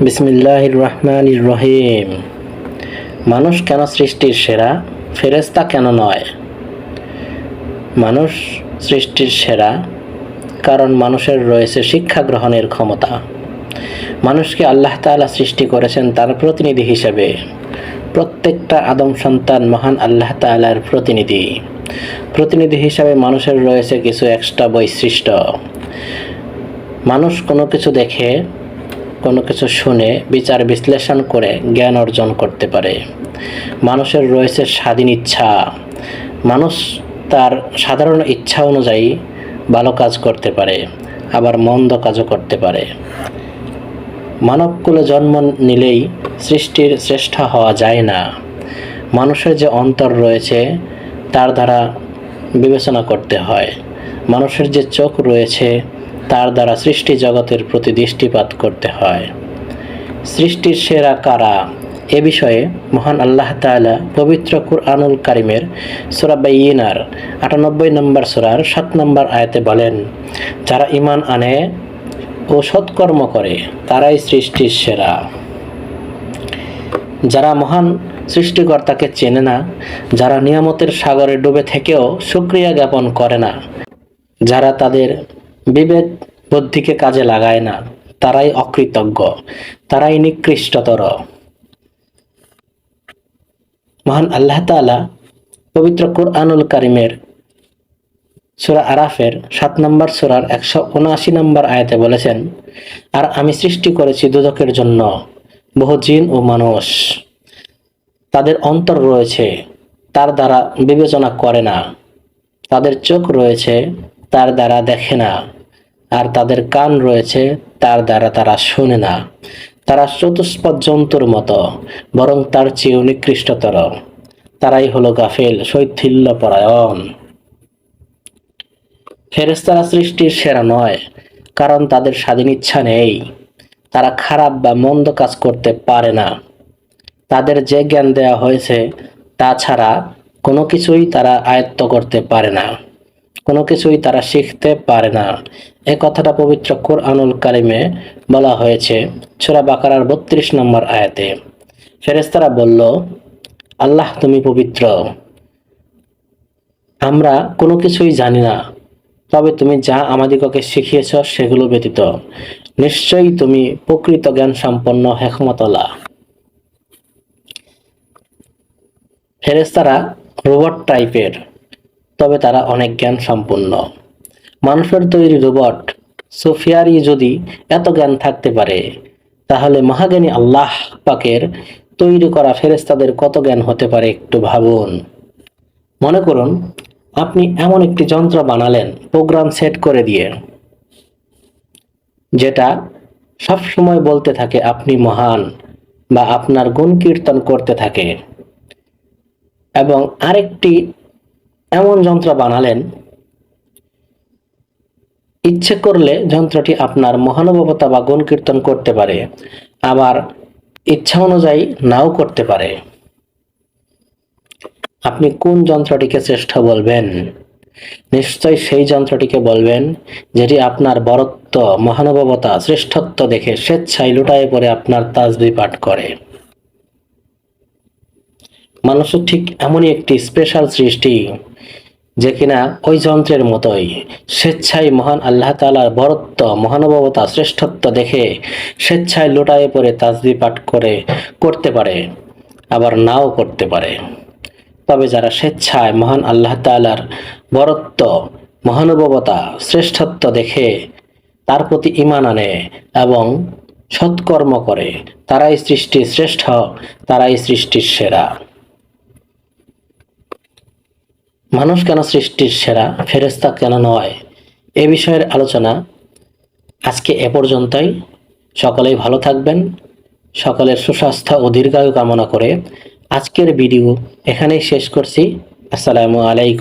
বিসমিল্লাহির রহমানির রহিম মানুষ কেন সৃষ্টির সেরা? ফেরেস্তা কেন নয়? মানুষ সৃষ্টির সেরা কারণ মানুষের রয়েছে শিক্ষা গ্রহণের ক্ষমতা। মানুষকে আল্লাহ তাআলা সৃষ্টি করেছেন তার প্রতিনিধি হিসেবে। প্রত্যেকটা আদম সন্তান মহান আল্লাহ তাআলার প্রতিনিধি। প্রতিনিধি হিসাবে মানুষের রয়েছে কিছু এক্সট্রা বৈশিষ্ট্য। মানুষ কোনো কিছু দেখে কোনো কিছু শুনে বিচার বিশ্লেষণ করে জ্ঞান অর্জন করতে পারে। মানুষের রয়েছে স্বাধীন ইচ্ছা। মানুষ তার সাধারণ ইচ্ছা অনুযায়ী ভালো কাজ করতে পারে, আবার মন্দ কাজও করতে পারে। মানবকুলে জন্ম নিলেই সৃষ্টির শ্রেষ্ঠ হওয়া যায় না। মানুষের যে অন্তর রয়েছে, তার দ্বারা বিবেচনা করতে হয়। মানুষের যে চোখ রয়েছে তার দ্বারা সৃষ্টি জগতের প্রতি দৃষ্টিপাত করতে হয়। সৃষ্টির সেরা কারা? এ বিষয়ে মহান আল্লাহ তাআলা পবিত্র কুরআনুল কারিমের সূরা বাইয়িনার আটানব্বই নম্বর সূরার সাত নম্বর আয়াতে বলেন, যারা ঈমান আনে ও সৎকর্ম করে, তারাই সৃষ্টির সেরা। যারা মহান সৃষ্টিকর্তাকে চেনে না, যারা নিয়ামতের সাগরে ডুবে থেকেও সুক্রিয়া জ্ঞাপন করে না, যারা তাদের বিবেক বুদ্ধিকে কাজে লাগায় না, তারাই অকৃতজ্ঞ, তারাই নিকৃষ্টতর। মহান আল্লাহ তাআলা পবিত্র কুরআনুল কারিমের সূরা আরাফের সাত নম্বর সুরার একশো উনআশি নম্বর আয়াতে বলেছেন, আর আমি সৃষ্টি করেছি দুদকের জন্য, বহু জিন ও মানুষ। তাদের অন্তর রয়েছে, তার দ্বারা বিবেচনা করে না। তাদের চোখ রয়েছে, তার দ্বারা দেখে না। আর তাদের কান রয়েছে, তার দ্বারা তারা শোনে না। তারা চতুষ্পদ জন্তুর মতো, বরং তার চেয়েও নিকৃষ্টতর। তারাই হলো গাফেল শৈথিল্য পরায়ণ ফেরেস্তারা সৃষ্টির সেরা নয়, কারণ তাদের স্বাধীন ইচ্ছা নেই। তারা খারাপ বা মন্দ কাজ করতে পারে না। তাদের যে জ্ঞান দেওয়া হয়েছে, তা ছাড়া কোনো কিছুই তারা আয়ত্ত করতে পারে না। কোনো কিছুই তারা শিখতে পারে না। এ কথাটা পবিত্র কোরআনুল কারিমে বলা হয়েছে ছোরা বাকারার বত্রিশ নম্বর আয়াতে। ফেরেস্তারা বলল, আল্লাহ, তুমি পবিত্র। আমরা কোনো কিছুই জানি না, তবে তুমি যা আমাদিগকে শিখিয়েছ সেগুলো ব্যতীত। নিশ্চয়ই তুমি প্রকৃত জ্ঞান সম্পন্ন হেকমতলা ফেরেস্তারা রোবট টাইপের, তবে তারা অনেক জ্ঞান সম্পন্ন মানুষের তৈরি রোবট সোফিয়ারই যদি এত জ্ঞান থাকতে পারে, তাহলে মহাজ্ঞানী আল্লাহ পাকের তৈরি করা ফেরেস্তাদের কত জ্ঞান হতে পারে একটু ভাবুন। মনে করুন, আপনি এমন একটি যন্ত্র বানালেন, প্রোগ্রাম সেট করে দিয়ে, যেটা সব সময় বলতে থাকে আপনি মহান বা আপনার গুণ কীর্তন করতে থাকে। এবং আরেকটি এমন যন্ত্র বানালেন ইচ্ছে করলে যন্ত্রটি আপনার মহানুভবতা বা গুণ কীর্তন করতে পারে, আবার ইচ্ছা অনুযায়ী নাও করতে পারে। আপনি কোন যন্ত্রটিকে শ্রেষ্ঠ বলবেন? নিশ্চয় সেই যন্ত্রটিকে বলবেন যেটি আপনার বরত্ব, মহানুভবতা, শ্রেষ্ঠত্ব দেখে স্বেচ্ছায় লুটায় পড়ে আপনার তাজবি পাঠ করে। মানুষের ঠিক এমনই একটি স্পেশাল সৃষ্টি যে কিনা ওই যন্ত্রের মতোই স্বেচ্ছায় মহান আল্লাহ তালার বরত্ব, মহানুভবতা, শ্রেষ্ঠত্ব দেখে স্বেচ্ছায় লুটায়ে পড়ে তাজবি পাঠ করে, করতে পারে, আবার নাও করতে পারে। তবে যারা স্বেচ্ছায় মহান আল্লাহ তালার বরত্ব, মহানুভবতা, শ্রেষ্ঠত্ব দেখে তার প্রতি ইমান আনে এবং সৎকর্ম করে, তারাই সৃষ্টির শ্রেষ্ঠ, তারাই সৃষ্টির সেরা। মানুষ কেন সৃষ্টির সেরা ফেরেস্তা কেন নয়? এ বিষয়ের আলোচনা আজকে এ পর্যন্তই। সকলেই ভালো থাকবেন। সকলের সুস্বাস্থ্য ও দীর্ঘায়ু কামনা করে আজকের ভিডিও এখানেই শেষ করছি। আসসালামু আলাইকুম।